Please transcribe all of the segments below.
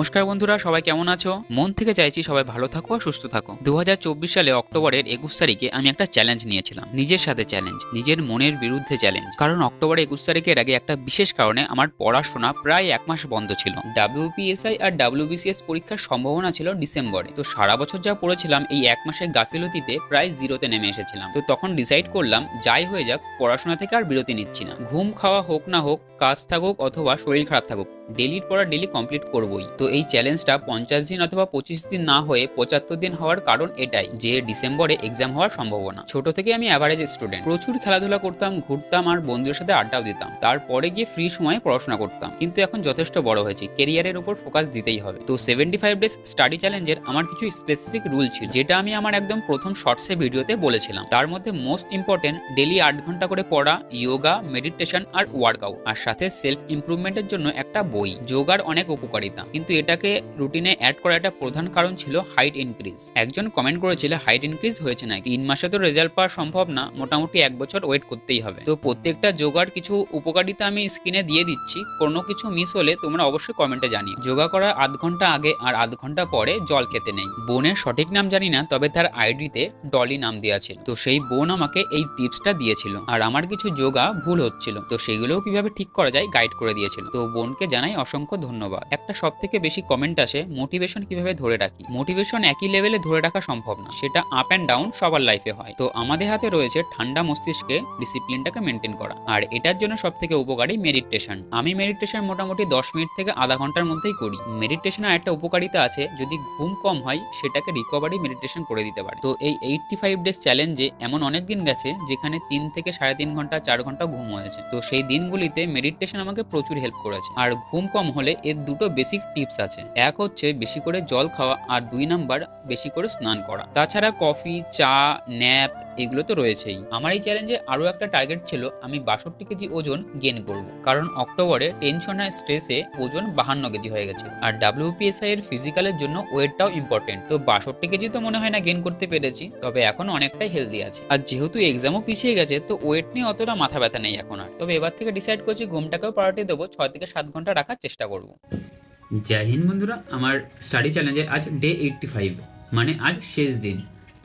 নমস্কার বন্ধুরা, সবাই কেমন আছো? মন থেকে চাইছি সবাই ভালো থাকো আর সুস্থ থাকো। দু হাজার চব্বিশ সালে অক্টোবরের একুশ তারিখে আমি একটা চ্যালেঞ্জ নিয়েছিলাম, নিজের সাথে চ্যালেঞ্জ নিজের মনের বিরুদ্ধে চ্যালেঞ্জ কারণ অক্টোবর একুশ তারিখের আগে একটা বিশেষ কারণে আমার পড়াশোনা প্রায় এক মাস বন্ধ ছিল। ডাব্লিউপিএসআই আর ডাব্লিউবিসিএস পরীক্ষার সম্ভাবনা ছিল ডিসেম্বরে। তো সারা বছর যা পড়েছিলাম, এই এক মাসের গাফিলতিতে প্রায় জিরোতে নেমে এসেছিলাম। তো তখন ডিসাইড করলাম, যাই হয়ে যাক, পড়াশোনা থেকে আর বিরতি নিচ্ছি না। ঘুম খাওয়া হোক না হোক, কাজ থাকুক অথবা শরীর খারাপ থাকুক ডেলির পড়া ডেলি কমপ্লিট করবই। তো এই চ্যালেঞ্জটা পঞ্চাশ দিন অথবা পঁচিশ দিন না হয়ে পঁচাত্তর দিন হওয়ার কারণ এটাই, যে ডিসেম্বরে এক্সাম হওয়ার সম্ভাবনা। ছোট থেকে আমি অ্যাভারেজ স্টুডেন্ট প্রচুর খেলাধুলা করতাম, ঘুরতাম আর বন্ধুদের সাথে আড্ডাও দিতাম। তারপরে গিয়ে ফ্রি সময়ে পড়াশোনা করতাম। কিন্তু এখন যথেষ্ট বড় হয়েছি। কেরিয়ারের উপর ফোকাস দিতেই হবে। তো সেভেন্টি ফাইভ ডেজ স্টাডি চ্যালেঞ্জের আমার কিছু স্পেসিফিক রুল ছিল, যেটা আমি আমার একদম প্রথম শর্টসে ভিডিওতে বলেছিলাম। তার মধ্যে মোস্ট ইম্পর্টেন্ট ডেলি আট ঘণ্টা করে পড়া ইয়োগা মেডিটেশন আর ওয়ার্কআউট আর সাথে সেলফ ইমপ্রুভমেন্টের জন্য একটা বই, যোগার অনেক উপকারিতা। কিন্তু এটাকে রুটিনে অ্যাড করা একটা প্রধান কারণ ছিল হাইট ইনক্রিজ একজন কমেন্ট করেছিল হাইট ইনক্রিজ হয়েছে না তিন মাসে তো রেজাল্ট পাওয়া সম্ভব না, মোটামুটি এক বছর ওয়েট করতেই হবে। তো প্রত্যেকটা যোগার কিছু উপকারিতা আমি স্ক্রিনে দিয়ে দিচ্ছি, কোনো কিছু মিস হলে তোমরা অবশ্যই কমেন্টে জানিও। যোগা করার আধ ঘণ্টা আগে আর আধ ঘণ্টা পরে জল খেতে নেই। বোনের সঠিক নাম জানি না, তবে তার আইডিতে ডলি নাম দেওয়া ছিল। তো সেই বোন আমাকে এই টিপসটা দিয়েছিল। আর আমার কিছু যোগা ভুল হচ্ছিল, তো সেগুলোও কীভাবে ঠিক করা যায় গাইড করে দিয়েছিল। তো বোনকে জানাই অসংখ্য ধন্যবাদ। একটা সব থেকে বেশি কমেন্ট আসে মোটিভেশন কীভাবে ধরে রাখি? মোটিভেশন একই লেভেলে ধরে রাখা সম্ভব না। সেটা আপ অ্যান্ড ডাউন সবার লাইফে হয়। তো আমাদের হাতে রয়েছে ঠান্ডা মস্তিষ্কে ডিসিপ্লিনটাকে মেনটেন করা। আর এটার জন্য সব থেকে উপকারী মেডিটেশন আমি মেডিটেশন মোটামুটি দশ মিনিট থেকে আধা ঘণ্টার মধ্যেই করি। মেডিটেশনের একটা উপকারিতা আছে, যদি ঘুম কম হয়, সেটাকে রিকভারি মেডিটেশন করে দিতে পারে। তো এই এইটটি ফাইভ ডেজ চ্যালেঞ্জে এমন অনেক দিন গেছে, যেখানে তিন থেকে সাড়ে তিন ঘণ্টা, চার ঘণ্টা ঘুম হয়েছে। তো সেই দিনগুলিতে মেডিটেশন আমাকে প্রচুর হেল্প করেছে। আর ঘুম কম হলে এর দুটো বেসিক টিপস আছে। এক হচ্ছে বেশি করে জল খাওয়া আর দুই নাম্বার বেশি করে স্নান করা। তাছাড়া কফি চা ন্যাপ এগুলো তো রয়েছেই। আমার এই চ্যালেঞ্জে আরও একটা টার্গেট ছিল, আমি বাষট্টি কেজি ওজন গেন করব। কারণ অক্টোবরে টেনশন আর স্ট্রেসে ওজন বাহান্ন কেজি হয়ে গেছে। আর ডাব্লিউপিএসআই এর ফিজিক্যালের জন্য ওয়েটটাও ইম্পর্টেন্ট তো বাষট্টি কেজি তো মনে হয় না গেন করতে পেরেছি, তবে এখন অনেকটাই হেলদি আছে। আর যেহেতু এক্সামও পিছিয়ে গেছে, তো ওয়েট নিয়ে অতটা মাথা ব্যথা নেই এখন আর। তবে এবার থেকে ডিসাইড করছি ঘুমটাকেও প্রায়োরিটি দেবো, ছয় থেকে সাত ঘণ্টা রাখার চেষ্টা করব। জয় হিন্দ বন্ধুরা, আমার স্টাডি চ্যালেঞ্জের আজ ডে এইটটি ফাইভ মানে আজ শেষ দিন।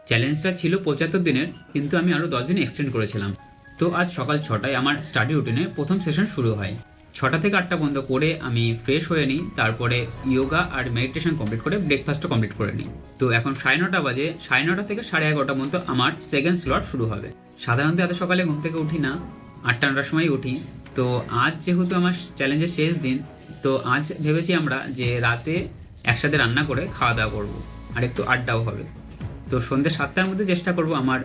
চ্যালেঞ্জটা ছিল পঁচাত্তর দিনের, কিন্তু আমি আরও দশ দিন এক্সটেন্ড করেছিলাম। তো আজ সকাল ছটায় আমার স্টাডি রুটিনে প্রথম সেশন শুরু হয়। ছটা থেকে আটটা বন্ধ করে আমি ফ্রেশ হয়ে নিই, তারপরে ইয়োগা আর মেডিটেশন কমপ্লিট করে ব্রেকফাস্টও কমপ্লিট করে নিই। তো এখন সাড়ে নটা বাজে, সাড়ে নটা থেকে সাড়ে এগারোটা পর্যন্ত আমার সেকেন্ড স্লট শুরু হবে। সাধারণত এত সকালে ঘুম থেকে উঠি না, আটটা নটার সময় উঠি। তো আজ যেহেতু আমার চ্যালেঞ্জের শেষ দিন, তো আজ ভেবেছি আমরা যে রাতে একসাথে রান্না করে খাওয়া দাওয়া করব, আর একটু আড্ডাও হবে। তো সন্ধ্যে সাতটার মধ্যে চেষ্টা করব আমার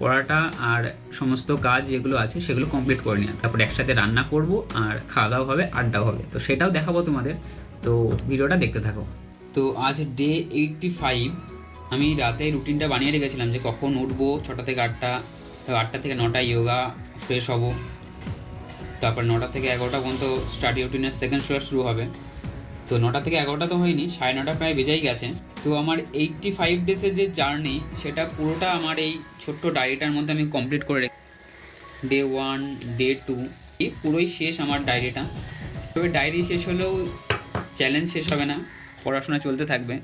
পড়াটা আর সমস্ত কাজ যেগুলো আছে সেগুলো কমপ্লিট করে নেওয়া তারপর একসাথে রান্না করব আর খাওয়া দাওয়া হবে, আড্ডাও হবে। তো সেটাও দেখাবো তোমাদের। তো ভিডিওটা দেখতে থাকো। তো আজ ডে এইটটি ফাইভ আমি রাতে রুটিনটা বানিয়ে রেখেছিলাম যে কখন উঠবো, ছটা থেকে আটটা আটটা থেকে নটা ইয়োগা ফ্রেশ হব। তারপর নটা থেকে এগারোটা পর্যন্ত স্টাডি রুটিনের সেকেন্ড স্লোয়ার শুরু হবে। তো নটা থেকে এগারোটা তো হয়নি, সাড়ে নটা প্রায় বেজেই গেছে। তো আমার এইটটি ফাইভ ডেজের যে জার্নি সেটা পুরোটা আমার এই ছোট্ট ডায়েরিটার মধ্যে আমি কমপ্লিট করে রেখে ডে ওয়ান ডে টু এই পুরোই শেষ আমার ডায়েরিটা তবে ডায়েরি শেষ হলেও চ্যালেঞ্জ শেষ হবে না, পড়াশোনা চলতে থাকবে।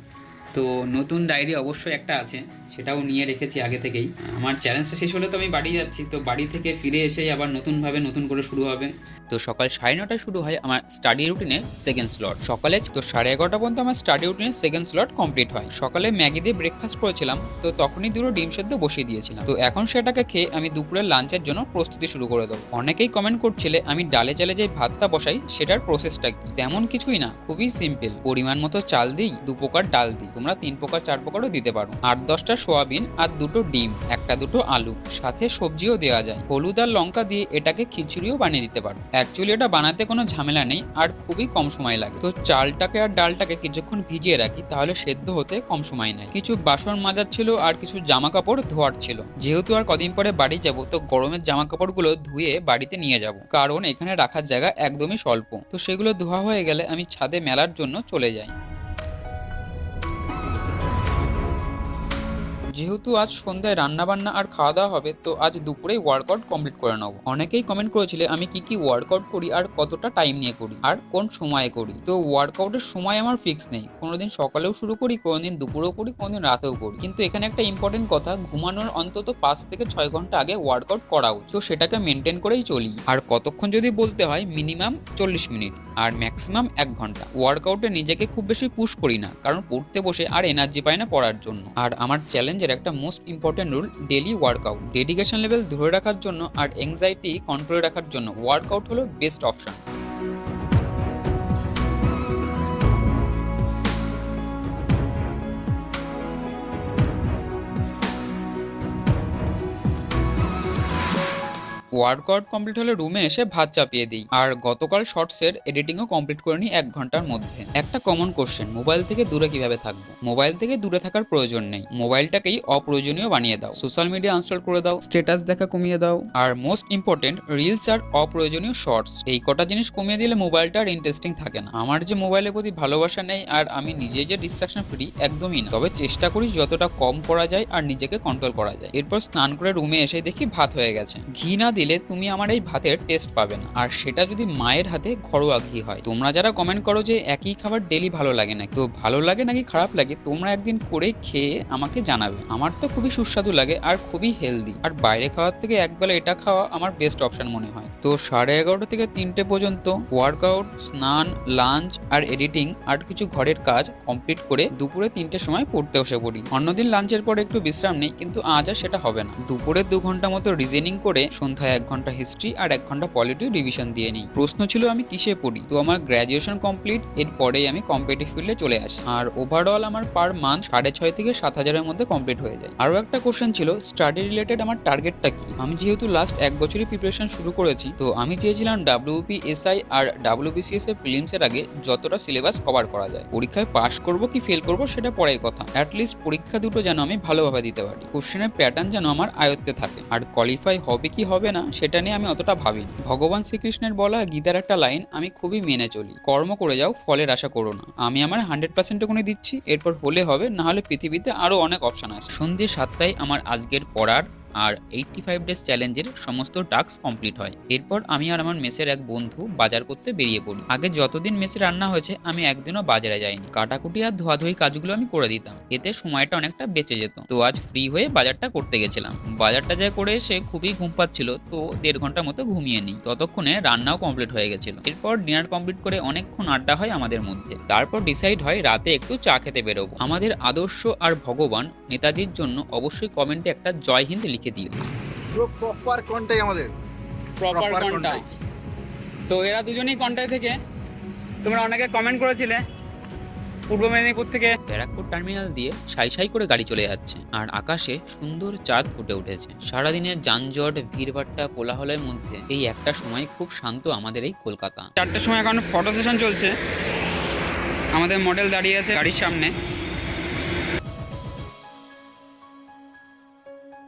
তো নতুন ডায়েরি অবশ্যই একটা আছে। সেটাও নিয়ে রেখেছি আগে থেকেই। আমার চ্যালেঞ্জটা শেষ হলে তো আমি বাড়ি যাচ্ছি, তো বাড়ি থেকে ফিরে এসেই আবার নতুনভাবে নতুন করে শুরু হবে। তো সকাল সাড়ে নটায় শুরু হয় আমার স্টাডি রুটিনের সেকেন্ড স্লট সকালে তো সাড়ে এগারোটা পর্যন্ত আমার স্টাডি রুটিনের সেকেন্ড স্লট কমপ্লিট হয়। সকালে ম্যাগি দিয়ে ব্রেকফাস্ট করেছিলাম, তো তখনই দুটো ডিম সেদ্ধ বসিয়ে দিয়েছিলাম। তো এখন সেটাকে খেয়ে আমি দুপুরের লাঞ্চের জন্য প্রস্তুতি শুরু করে দেবো। অনেকেই কমেন্ট করছিলে, আমি ডালে চালে যে ভাতটা বসাই, সেটার প্রসেসটা কি? তেমন কিছুই না, খুবই সিম্পল পরিমাণ মতো চাল দিই, দু প্রকার ডাল দিই। তোমরা তিন প্রকার, চার প্রকারও দিতে পারো। আট দশটা সোয়াবিন আর দুটো ডিম, একটা দুটো আলু, সাথে সবজিও দেওয়া যায়। হলুদ আর লঙ্কা দিয়ে এটাকে খিচুড়িও বানিয়ে দিতে পারো। অ্যাকচুয়ালি এটা বানাতে কোনো ঝামেলা নেই আর খুবই কম সময় লাগে। তো চালটাকে আর ডালটাকে কিছুক্ষণ ভিজিয়ে রাখি, তাহলে সেদ্ধ হতে কম সময় নেয়। কিছু বাসন মাজার ছিল আর কিছু জামা কাপড় ধোয়ার ছিল। যেহেতু আর কদিন পরে বাড়ি যাব, তো গরমের জামা কাপড়গুলো ধুয়ে বাড়িতে নিয়ে যাব। কারণ এখানে রাখার জায়গা একদমই স্বল্প। তো সেগুলো ধোয়া হয়ে গেলে আমি ছাদে মেলার জন্য চলে যাই। যেহেতু আজ সন্ধ্যায় রান্নাবান্না আর খাওয়া দাওয়া হবে, তো আজ দুপুরে ওয়ার্কআউট কমপ্লিট করে নেব। অনেকেই কমেন্ট করেছিলে, আমি কি কি ওয়ার্কআউট করি আর কতটা টাইম নিয়ে করি আর কোন সময়ে করি? তো ওয়ার্কআউটের সময় আমার ফিক্স নেই। কোনোদিন সকালেও শুরু করি, কোনোদিন দুপুরেও করি, কোনোদিন রাতেও করি। কিন্তু এখানে একটা ইম্পর্টেন্ট কথা, ঘুমানোর অন্তত পাঁচ থেকে ছয় ঘণ্টা আগে ওয়ার্কআউট করা উচিত। তো সেটাকে মেনটেন করেই চলি। আর কতক্ষণ যদি বলতে হয় মিনিমাম চল্লিশ মিনিট আর ম্যাক্সিমাম এক ঘণ্টা। ওয়ার্কআউটে নিজেকে খুব বেশি পুশ করি না, কারণ পড়তে বসে আর এনার্জি পাই না পড়ার জন্য। আর আমার চ্যালেঞ্জের একটা most important rule daily workout dedication level ধরে রাখার জন্য আর অ্যাংজাইটি কন্ট্রোলে রাখার জন্য ওয়ার্কআউট হলো বেস্ট অপশন ওয়ার্কআউট কমপ্লিট হলে রুমে এসে ভাত চাপিয়ে দিই। আর গতকাল শর্টসের এডিটিংও কমপ্লিট করে নিই এক ঘণ্টার মধ্যে। একটা কমন কোশ্চেন মোবাইল থেকে দূরে কীভাবে থাকব? মোবাইল থেকে দূরে থাকার প্রয়োজন নেই। মোবাইলটাকেই অপ্রয়োজনীয় বানিয়ে দাও। সোশ্যাল মিডিয়া আনস্টল করে দাও। স্ট্যাটাস দেখা কমিয়ে দাও। আর মোস্ট ইম্পর্টেন্ট রিলস আর অপ্রয়োজনীয় শর্টস। এই কটা জিনিস কমিয়ে দিলে মোবাইলটা আর ইন্টারেস্টিং থাকে না। আমার যে মোবাইলের প্রতি ভালোবাসা নেই আর আমি নিজে যে ডিস্ট্রাকশন ফ্রি একদমই না। তবে চেষ্টা করি যতটা কম করা যায় আর নিজেকে কন্ট্রোল করা যায়। এরপর স্নান করে রুমে এসে দেখি ভাত হয়ে গেছে। ঘি না দিলে তুমি আমার এই ভাতের টেস্ট পাবে না। আর সেটা যদি মায়ের হাতে ঘরোয়া ঘি হয়। তোমরা যারা কমেন্ট করো যে একই খাবার ডেলি ভালো লাগে না তো ভালো লাগে নাকি খারাপ লাগে, তোমরা একদিন করে খেয়ে আমাকে জানাবে। আমার তো খুবই সুস্বাদু লাগে আর খুবই হেলদি আর বাইরে খাওয়ার থেকে একবেলা এটা খাওয়া আমার বেস্ট অপশন মনে হয়। তো সাড়ে এগারোটা থেকে তিনটে পর্যন্ত ওয়ার্কআউট স্নান লাঞ্চ আর এডিটিং আর কিছু ঘরের কাজ কমপ্লিট করে দুপুরে তিনটের সময় পড়তে বসে পড়ি। অন্যদিন লাঞ্চের পর একটু বিশ্রাম নেই, কিন্তু আজ আর সেটা হবে না। দুপুরে দু ঘণ্টা মতো রিজেনিং করে সন্ধ্যায় এক ঘণ্টা হিস্ট্রি আর এক ঘণ্টা পলিটি রিভিশন দিয়ে নিই। প্রশ্ন ছিল, আমি কিসে পড়ি? তো আমার গ্র্যাজুয়েশন কমপ্লিট এরপরেই আমি কম্পিটিভ ফিল্ডে চলে আসি। আর ওভারঅল আমার পার মান্থ সাড়ে ছয় থেকে সাত হাজারের মধ্যে কমপ্লিট হয়ে যায়। আরও একটা কোশ্চেন ছিল স্টাডি রিলেটেড আমার টার্গেটটা কি? আমি যেহেতু লাস্ট এক বছরই প্রিপারেশন শুরু করেছি, তো আমি চেয়েছিলাম ডাব্লিউপি এসআই আর ডাব্লিউবিসিএস এর প্রিলিমস এর আগে যতটা সিলেবাস কভার করা যায়। পরীক্ষায় পাশ করব কি ফেল করব সেটা পরের কথা। অ্যাটলিস্ট পরীক্ষা দুটো যেন আমি ভালোভাবে দিতে পারি। কোশ্চেনের প্যাটার্ন যেন আমার আয়ত্তে থাকে। আর কোয়ালিফাই হবে কি হবে না সেটা নিয়ে আমি অতটা ভাবিনি। ভগবান শ্রীকৃষ্ণের বলা গীতার একটা লাইন আমি খুবই মেনে চলি। কর্ম করে যাও, ফলের আশা করো না। আমি আমার হান্ড্রেড পার্সেন্ট ওখানে দিচ্ছি, এরপর হলে হবে, না হলে পৃথিবীতে আরও অনেক অপশন আছে। সন্ধ্যে সাতটায় আমার আজকের পড়ার আর এইটটি ফাইভ ডেজ চ্যালেঞ্জের সমস্ত টাস্ক কমপ্লিট হয়। এরপর আমি আর আমার মেসের এক বন্ধু বাজার করতে বেরিয়ে পড়ি। আগে যতদিন মেসে রান্না হয়েছে, আমি একদিনও বাজারে যাইনি। কাটাকুটি আর ধোয়াধুয়ি কাজগুলো আমি করে দিতাম। এতে সময়টা অনেকটা বেঁচে যেত। তো আজ ফ্রি হয়ে বাজারটা করতে গেছিলাম। বাজারটা যা করে এসে খুবই ঘুম পাচ্ছিল, তো দেড় ঘণ্টার মতো ঘুমিয়ে নিই। ততক্ষণে রান্নাও কমপ্লিট হয়ে গেছিল। এরপর ডিনার কমপ্লিট করে অনেকক্ষণ আড্ডা হয় আমাদের মধ্যে। তারপর ডিসাইড হয় রাতে একটু চা খেতে বেরোবো। আমাদের আদর্শ আর ভগবান নেতাজির জন্য অবশ্যই কমেন্টে একটা জয় হিন্দ লিখে দিও? পুরো প্রপার কন্টাই আমাদের। প্রপার কন্টাই তো এরা দুজনেই কন্টাই থেকে। তোমরা অনেকে কমেন্ট করেছিলে। পূর্ব মেদিনীপুর থেকে। ব্যারাকপুর টার্মিনাল দিয়ে সাই সাই করে গাড়ি চলে যাচ্ছে। আর আকাশে সুন্দর চাঁদ ফুটে উঠেছে। সারাদিনের যানজট ভিড়ভাট্টা কোলাহলের মধ্যে এই একটা সময় খুব শান্ত আমাদের এই কলকাতা। চারটের সময় এখন ফটো সেশন চলছে। আমাদের মডেল দাঁড়িয়ে আছে গাড়ির সামনে।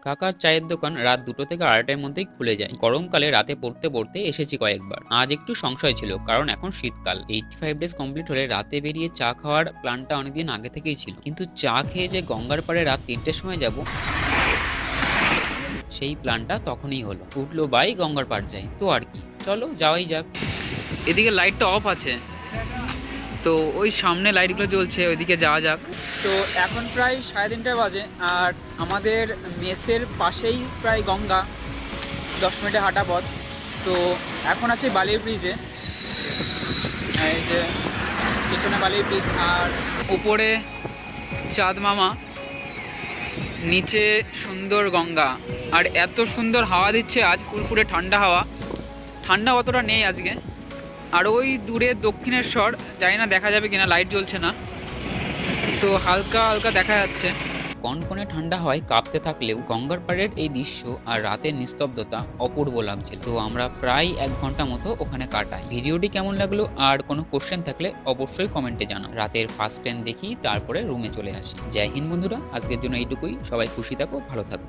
কাকার চায়ের দোকান রাত দুটো থেকে আড়াইটার মধ্যেই খুলে যায়। গরমকালে রাতে পড়তে পড়তে এসেছি কয়েকবার। আজ একটু সংশয় ছিল, কারণ এখন শীতকাল। এইটি ফাইভ ডেজ কমপ্লিট হলে রাতে বেরিয়ে চা খাওয়ার প্ল্যানটা অনেকদিন আগে থেকেই ছিল। কিন্তু চা খেয়ে যে গঙ্গার পাড়ে রাত তিনটের সময় যাব, সেই প্ল্যানটা তখনই হলো। উঠল বাই গঙ্গার পাড় যাই তো আর কি। চলো, যাওয়াই যাক। এদিকে লাইটটা অফ আছে। তো ওই সামনে লাইটগুলো জ্বলছে, ওইদিকে যাওয়া যাক। তো এখন প্রায় সাড়ে তিনটে বাজে, আর আমাদের মেসের পাশেই প্রায় গঙ্গা, দশ মিনিটে হাঁটা পথ। তো এখন আছে বালির ব্রিজে। এই যে পিছনে বালির ব্রিজ, আর উপরে চাঁদ মামা, নিচে সুন্দর গঙ্গা। আর এত সুন্দর হাওয়া দিচ্ছে, আজ ফুরফুরে ঠান্ডা হাওয়া। ঠান্ডা অতটা নেই আজকে। আর ওই দূরে দক্ষিণেশ্বর, জানি না দেখা যাবে কিনা লাইট জ্বলছে না। তো হালকা হালকা দেখা যাচ্ছে। কনকনে ঠান্ডা হয়, কাঁপতে থাকলেও গঙ্গার পাড়ের এই দৃশ্য আর রাতের নিস্তব্ধতা অপূর্ব লাগছিল তো আমরা প্রায় এক ঘণ্টা মতো ওখানে কাটাই। ভিডিওটি কেমন লাগল আর কোনো কোশ্চেন থাকলে অবশ্যই কমেন্টে জানাও। রাতের ফার্স্ট ট্রেন দেখি, তারপরে রুমে চলে আসি। জয় হিন্দ বন্ধুরা, আজকের জন্য এইটুকুই। সবাই খুশি থাকো, ভালো থাকো।